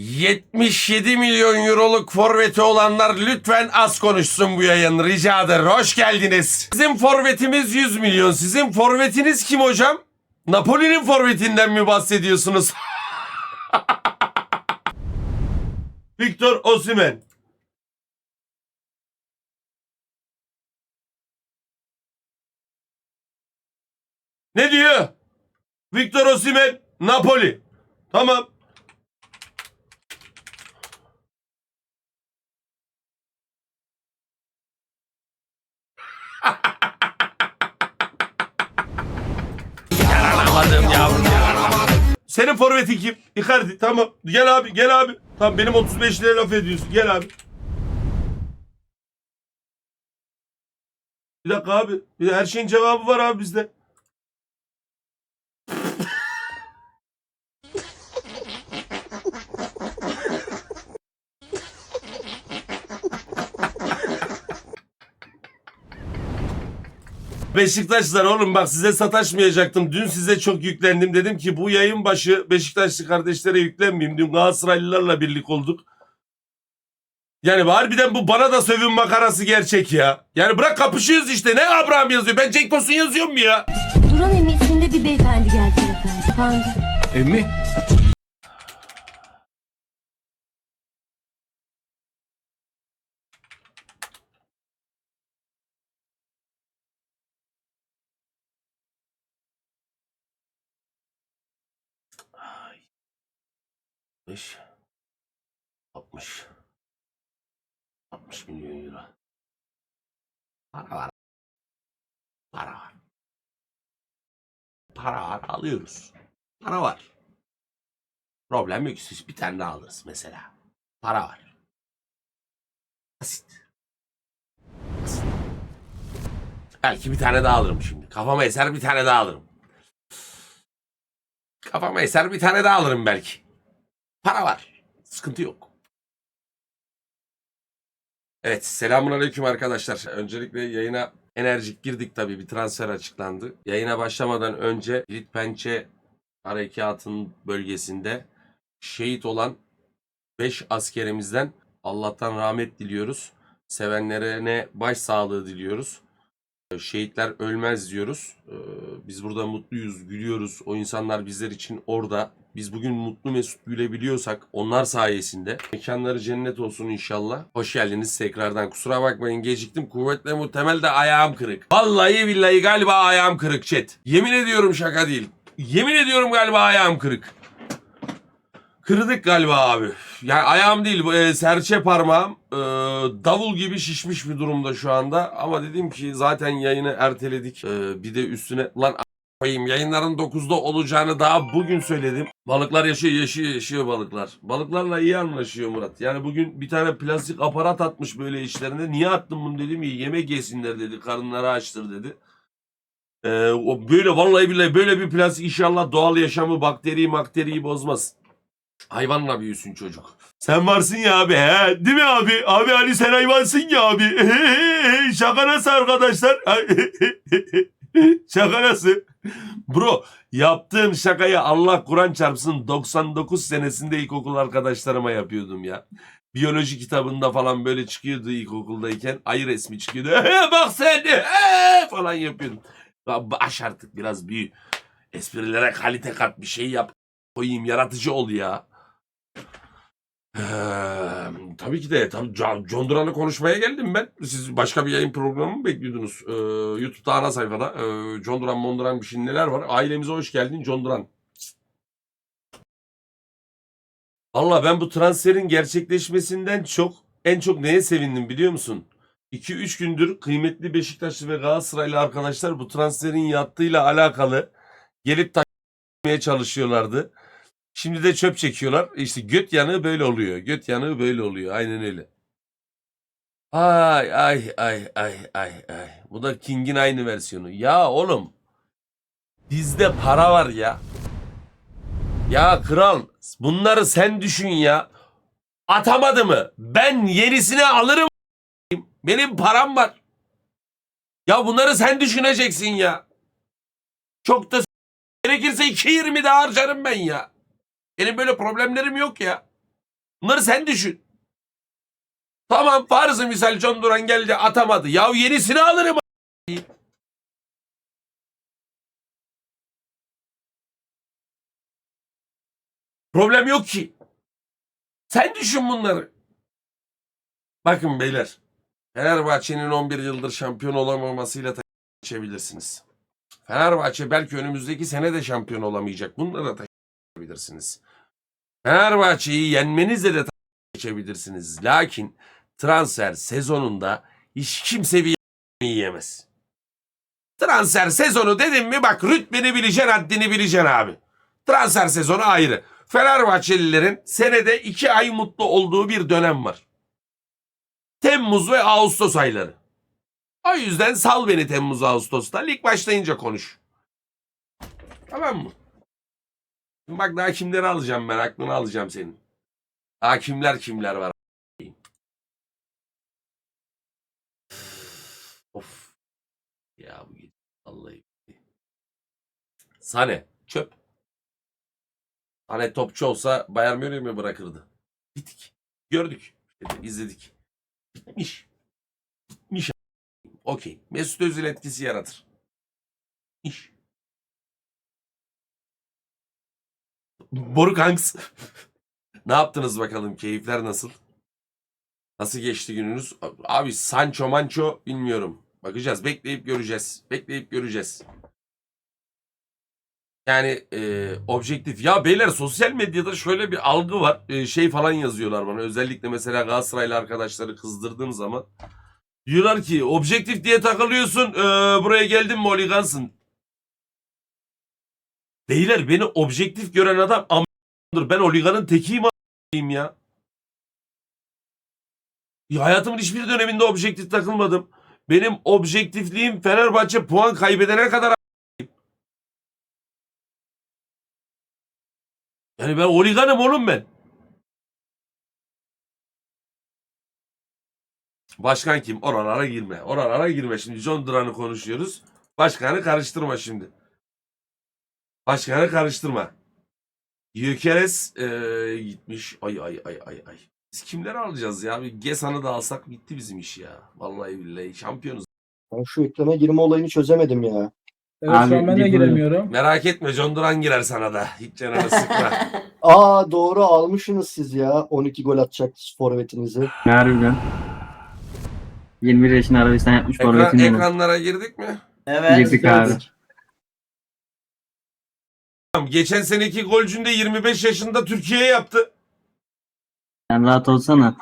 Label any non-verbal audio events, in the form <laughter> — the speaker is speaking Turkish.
77 milyon euroluk forveti olanlar lütfen az konuşsun bu yayın rica ederim. Hoş geldiniz. Bizim forvetimiz 100 milyon. Sizin forvetiniz kim hocam? Napoli'nin forvetinden mi bahsediyorsunuz? <laughs> Victor Osimhen. Ne diyor? Victor Osimhen, Napoli. Tamam. Senin forvetin kim? Icardi tamam. Gel abi gel abi. Tamam benim 35 lira laf ediyorsun. Gel abi. Bir dakika abi. Bir de her şeyin cevabı var abi bizde. Beşiktaşlar oğlum bak size sataşmayacaktım. Dün size çok yüklendim. Dedim ki bu yayın başı Beşiktaşlı kardeşlere yüklenmeyeyim. Dün Galatasaraylılarla birlik olduk. Yani harbiden bu bana da sövün makarası gerçek ya. Yani bırak kapışıyoruz işte. Ne Abraham yazıyor? Ben Cenk Tosun yazıyorum mu ya? Duran Emi isminde bir beyefendi geldi efendim. Efendim. Emmi. 5 60 60 milyon euro. Para var. Para var. Para var alıyoruz. Para var. Problem yok. Siz bir tane daha alırız mesela. Para var. Basit. Basit. Belki bir tane daha alırım şimdi. Kafama eser bir tane daha alırım. Kafama eser bir tane daha alırım belki. Para var. Sıkıntı yok. Evet selamun aleyküm arkadaşlar. Öncelikle yayına enerjik girdik tabii bir transfer açıklandı. Yayına başlamadan önce Kilit Pençe Harekatın bölgesinde şehit olan 5 askerimizden Allah'tan rahmet diliyoruz. Sevenlerine başsağlığı diliyoruz. Şehitler ölmez diyoruz. Ee, Biz burada mutluyuz, gülüyoruz. O insanlar bizler için orada. Biz bugün mutlu mesut gülebiliyorsak onlar sayesinde. Mekanları cennet olsun inşallah. Hoş geldiniz tekrardan. Kusura bakmayın geciktim. Kuvvetle muhtemel de ayağım kırık. Vallahi billahi galiba ayağım kırık chat. Yemin ediyorum şaka değil. Yemin ediyorum galiba ayağım kırık. Kırdık galiba abi. Yani ayağım değil bu e, serçe parmağım e, davul gibi şişmiş bir durumda şu anda. Ama dedim ki zaten yayını erteledik. E, bir de üstüne lan koyayım yayınların 9'da olacağını daha bugün söyledim. Balıklar yaşıyor yaşıyor yaşıyor balıklar. Balıklarla iyi anlaşıyor Murat. Yani bugün bir tane plastik aparat atmış böyle işlerinde. Niye attın bunu dedim ya yemek yesinler dedi karınları açtır dedi. E, o böyle vallahi billahi böyle bir plastik inşallah doğal yaşamı bakteriyi bakteriyi bozmaz. Hayvanla büyüsün çocuk. Sen varsın ya abi he. Değil mi abi? Abi Ali sen hayvansın ya abi. <laughs> Şaka nasıl arkadaşlar? <laughs> Şaka nasıl? Bro yaptığım şakayı Allah Kur'an çarpsın 99 senesinde ilkokul arkadaşlarıma yapıyordum ya. Biyoloji kitabında falan böyle çıkıyordu ilkokuldayken. Ayı resmi çıkıyordu. <laughs> Bak sen falan yapıyordum. Ya Baş artık biraz büyü. Esprilere kalite kat bir şey yap. Koyayım yaratıcı ol ya. Tabii ki de tabii John, Duran'ı konuşmaya geldim ben. Siz başka bir yayın programı mı bekliyordunuz? Ee, YouTube'da ana sayfada ee, John Duran, Mon Duran bir şey neler var? Ailemize hoş geldin John Duran. Allah ben bu transferin gerçekleşmesinden çok en çok neye sevindim biliyor musun? 2-3 gündür kıymetli Beşiktaşlı ve Galatasaraylı arkadaşlar bu transferin yattığıyla alakalı gelip takmaya çalışıyorlardı. Şimdi de çöp çekiyorlar. İşte göt yanığı böyle oluyor. Göt yanığı böyle oluyor. Aynen öyle. Ay ay ay ay ay ay. Bu da King'in aynı versiyonu. Ya oğlum. Bizde para var ya. Ya kral bunları sen düşün ya. Atamadı mı? Ben yenisini alırım. Benim param var. Ya bunları sen düşüneceksin ya. Çok da gerekirse 2.20 de harcarım ben ya. Benim böyle problemlerim yok ya. Bunları sen düşün. Tamam farzı misal John Duran geldi atamadı. Ya yenisini alırım. Problem yok ki. Sen düşün bunları. Bakın beyler. Fenerbahçe'nin 11 yıldır şampiyon olamamasıyla geçebilirsiniz. Fenerbahçe belki önümüzdeki sene de şampiyon olamayacak. Bunları da taşıyabilirsiniz. Fenerbahçe'yi yenmenizle de geçebilirsiniz. Lakin transfer sezonunda hiç kimse bir yiyemez. Transfer sezonu dedim mi bak rütbeni bileceksin haddini bileceksin abi. Transfer sezonu ayrı. Fenerbahçelilerin senede iki ay mutlu olduğu bir dönem var. Temmuz ve Ağustos ayları. O yüzden sal beni Temmuz Ağustos'ta. Lig başlayınca konuş. Tamam mı? Bak daha kimleri alacağım ben aklını alacağım senin. Daha kimler kimler var. Of. Ya bu gece vallahi. Sane çöp. Sane topçu olsa Bayern Münih mi bırakırdı? Bitik. Gördük. İzledik. Bitmiş. Bitmiş. Okey. Mesut Özil etkisi yaratır. İş. Boruk Hanks. <laughs> ne yaptınız bakalım? Keyifler nasıl? Nasıl geçti gününüz? Abi Sancho Mancho bilmiyorum. Bakacağız. Bekleyip göreceğiz. Bekleyip göreceğiz. Yani e, objektif. Ya beyler sosyal medyada şöyle bir algı var. E, şey falan yazıyorlar bana. Özellikle mesela Galatasaraylı arkadaşları kızdırdığım zaman. Diyorlar ki objektif diye takılıyorsun. e, buraya geldin mi oligansın. Beyler beni objektif gören adam am***dır. Ben oliganın tekiyim a**ayım ya. ya. Hayatımın hiçbir döneminde objektif takılmadım. Benim objektifliğim Fenerbahçe puan kaybedene kadar. Yani ben oliganım oğlum ben. Başkan kim? Oralara girme. Oralara girme. Şimdi John Duran'ı konuşuyoruz. Başkanı karıştırma şimdi. Başkanı karıştırma. Yükeres eee, gitmiş. Ay ay ay ay ay. Biz kimleri alacağız ya? Bir Gesan'ı da alsak bitti bizim iş ya. Vallahi billahi şampiyonuz. Ben şu ekrana girme olayını çözemedim ya. Evet Abi, şu an ben de bir giremiyorum. Merak etme John Duran girer sana da. Hiç canını sıkma. <laughs> Aa doğru almışsınız siz ya. 12 gol atacak forvetinizi. Harbiden. 21 yaşında Arabistan yapmış Ekran, forvetini Ekran, ekranlara girdik mi? Evet. Girdik abi. Geçen seneki golcünde 25 yaşında Türkiye yaptı. Sen rahat olsana.